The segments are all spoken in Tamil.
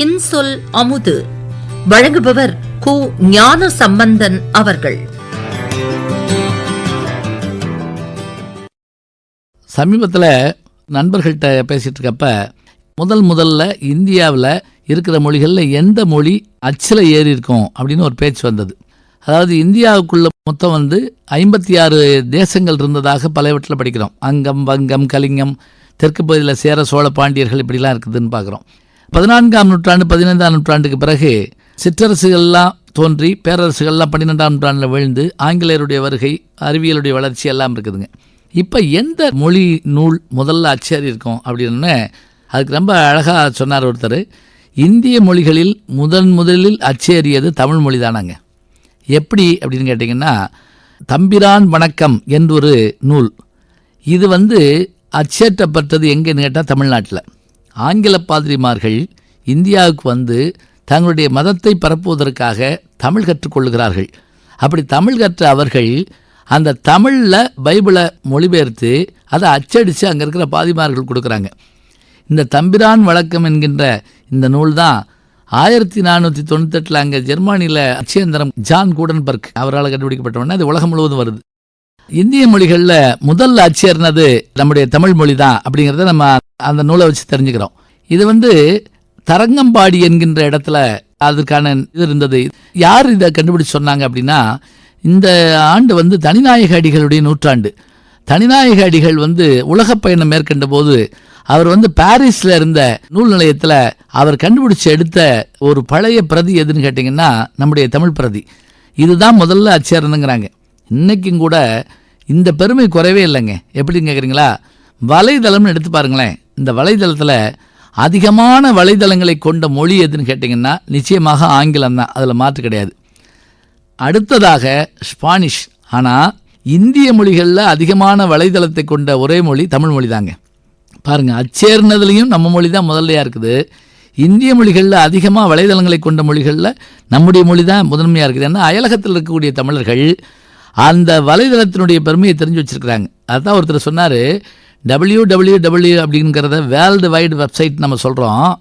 இன்சொல் அமுது. வழங்குபவர் கு ஞான சம்பந்தன் அவர்கள். சமீபத்தில் நண்பர்கள்ட்ட பேசிகிட்டு இருக்கப்ப முதல் முதல்ல இந்தியாவில் இருக்கிற மொழிகளில் எந்த மொழி அச்சில் ஏறி இருக்கும் அப்படின்னு ஒரு பேச்சு வந்தது. அதாவது இந்தியாவுக்குள்ள மொத்தம் வந்து ஐம்பத்தி ஆறு தேசங்கள் இருந்ததாக பலவற்றில் படிக்கிறோம். அங்கம் வங்கம் கலிங்கம் தெற்கு பகுதியில் சேர சோழ பாண்டியர்கள் இப்படிலாம் இருக்குதுன்னு பார்க்குறோம் பதினான்காம் நூற்றாண்டு பதினைந்தாம் நூற்றாண்டுக்கு பிறகு சிற்றரசுகள்லாம் தோன்றி பேரரசுகள்லாம் பன்னிரெண்டாம் நூற்றாண்டில் விழுந்து ஆங்கிலேயருடைய வருகை அறிவியலுடைய வளர்ச்சி எல்லாம் இருக்குதுங்க. இப்போ எந்த மொழி நூல் முதல்ல அச்சேறி இருக்கும் அப்படின்னு அதுக்கு ரொம்ப அழகாக சொன்னார் ஒருத்தர். இந்திய மொழிகளில் முதன் முதலில் அச்சேறியது தமிழ் மொழி தானாங்க. எப்படி அப்படின்னு கேட்டிங்கன்னா தம்பிரான் வணக்கம் என்றொரு நூல். இது வந்து அச்சேற்றப்பட்டது எங்கேன்னு கேட்டால் தமிழ்நாட்டில். ஆங்கில பாதிரிமார்கள் இந்தியாவுக்கு வந்து தங்களுடைய மதத்தை பரப்புவதற்காக தமிழ் கற்றுக்கொள்கிறார்கள். அப்படி தமிழ் கற்ற அவர்கள் அந்த தமிழில் பைபிளை மொழிபெயர்த்து அதை அச்சடித்து அங்கே இருக்கிற பாதிமார்கள் கொடுக்குறாங்க. இந்த தம்பிரான் வழக்கம் என்கின்ற இந்த நூல் தான் ஆயிரத்தி நானூற்றி தொண்ணூத்தெட்டில் அங்கே ஜெர்மானியில் அச்சேந்திரம் ஜான் கூடன்பர்க் அவரால் கண்டுபிடிக்கப்பட்டவொடனே அது உலகம் முழுவதும் வருது. இந்திய மொழிகளில் முதல் அச்சேர்னது நம்முடைய தமிழ் மொழி தான் அப்படிங்கிறத நம்ம அந்த நூலை வச்சு தெரிஞ்சுக்கிறோம். இது வந்து தரங்கம்பாடி என்கின்ற இடத்துல அதுக்கான இது இருந்தது. யார் இதை கண்டுபிடிச்சு சொன்னாங்க அப்படின்னா இந்த ஆண்டு வந்து தனிநாயக அடிகளுடைய நூற்றாண்டு. தனிநாயக அடிகள் வந்து உலகப் பயணம் மேற்கொண்ட போது அவர் வந்து பாரிஸில் இருந்த நூல் நிலையத்தில் அவர் கண்டுபிடிச்சு எடுத்த ஒரு பழைய பிரதி எதுன்னு கேட்டிங்கன்னா நம்முடைய தமிழ் பிரதி. இதுதான் முதல்ல அச்சேரணுங்கிறாங்க இன்றைக்கும் கூட இந்த பெருமை குறைவே இல்லைங்க. எப்படின்னு கேட்குறீங்களா வலைதளம்னு எடுத்து பாருங்களேன். இந்த வலைதளத்தில் அதிகமான வலைதளங்களை கொண்ட மொழி எதுன்னு கேட்டிங்கன்னா நிச்சயமாக ஆங்கிலம் தான். அதில் மாற்று கிடையாது. அடுத்ததாக ஸ்பானிஷ். ஆனால் இந்திய மொழிகளில் அதிகமான வலைதளத்தை கொண்ட ஒரே மொழி தமிழ் மொழி தாங்க. பாருங்கள் அச்சேர்னதுலேயும் நம்ம மொழி தான் முதல்லையாக இருக்குது. இந்திய மொழிகளில் அதிகமாக வலைதளங்களை கொண்ட மொழிகளில் நம்முடைய மொழி தான் முதன்மையாக இருக்குது. ஏன்னா அயலகத்தில் இருக்கக்கூடிய தமிழர்கள் அந்த வலைதளத்தினுடைய பெருமையை தெரிஞ்சு வச்சுருக்கிறாங்க. அதுதான் ஒருத்தர் சொன்னார் டபிள்யூ டபிள்யூ டபிள்யூ அப்படிங்கிறத வேர்ல்டு வைடு வெப்சைட் நம்ம சொல்கிறோம்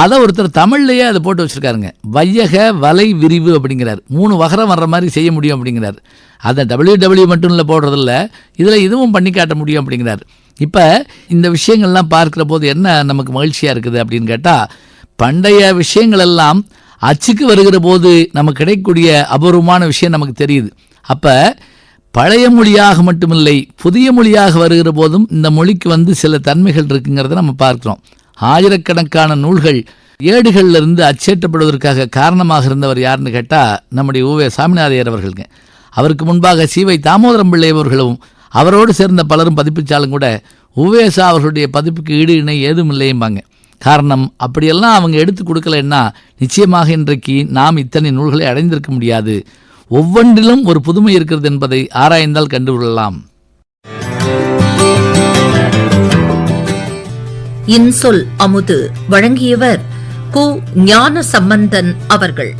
அதை ஒருத்தர் தமிழ்லையே அதை போட்டு வச்சுருக்காருங்க. வையக வலை விரிவு அப்படிங்கிறார். மூணு வகரம் வர்ற மாதிரி செய்ய முடியும் அப்படிங்கிறார். அதை டபிள்யூ டபிள்யூ மட்டும் இல்லை போடுறதில்ல. இதில் இதுவும் பண்ணி காட்ட முடியும் அப்படிங்கிறார். இப்போ இந்த விஷயங்கள்லாம் பார்க்குற போது என்ன நமக்கு மகிழ்ச்சியாக இருக்குது அப்படின்னு கேட்டால் பண்டைய விஷயங்களெல்லாம் அச்சுக்கு வருகிற போது நமக்கு கிடைக்கக்கூடிய அபூர்வமான விஷயம் நமக்கு தெரியுது. அப்போ பழைய மொழியாக மட்டுமில்லை புதிய மொழியாக வருகிற போதும் இந்த மொழிக்கு வந்து சில தன்மைகள் இருக்குங்கிறத நம்ம பார்க்குறோம். ஆயிரக்கணக்கான நூல்கள் ஏடுகளில் இருந்து அச்சேற்றப்படுவதற்காக காரணமாக இருந்தவர் யாருன்னு கேட்டால் நம்முடைய ஓவே சாமிநாதையர் அவர்களுங்க. அவருக்கு முன்பாக சீவை தாமோதரம் பிள்ளை அவர்களும் அவரோடு சேர்ந்த பலரும் பதிப்பிச்சாலும் கூட உவேசா அவர்களுடைய பதிப்புக்கு ஈடு இணை ஏதும் இல்லையும்பாங்க காரணம் அப்படியெல்லாம் அவங்க எடுத்து கொடுக்கலன்னா நிச்சயமாக இன்றைக்கு நாம் இத்தனை நூல்களை அடைந்திருக்க முடியாது. ஒவ்வொன்றிலும் ஒரு புதுமை இருக்கிறது என்பதை ஆராய்ந்தால் கண்டுகொள்ளலாம். இன்சொல் அமுது வழங்கியவர் கு ஞான சம்பந்தன் அவர்கள்.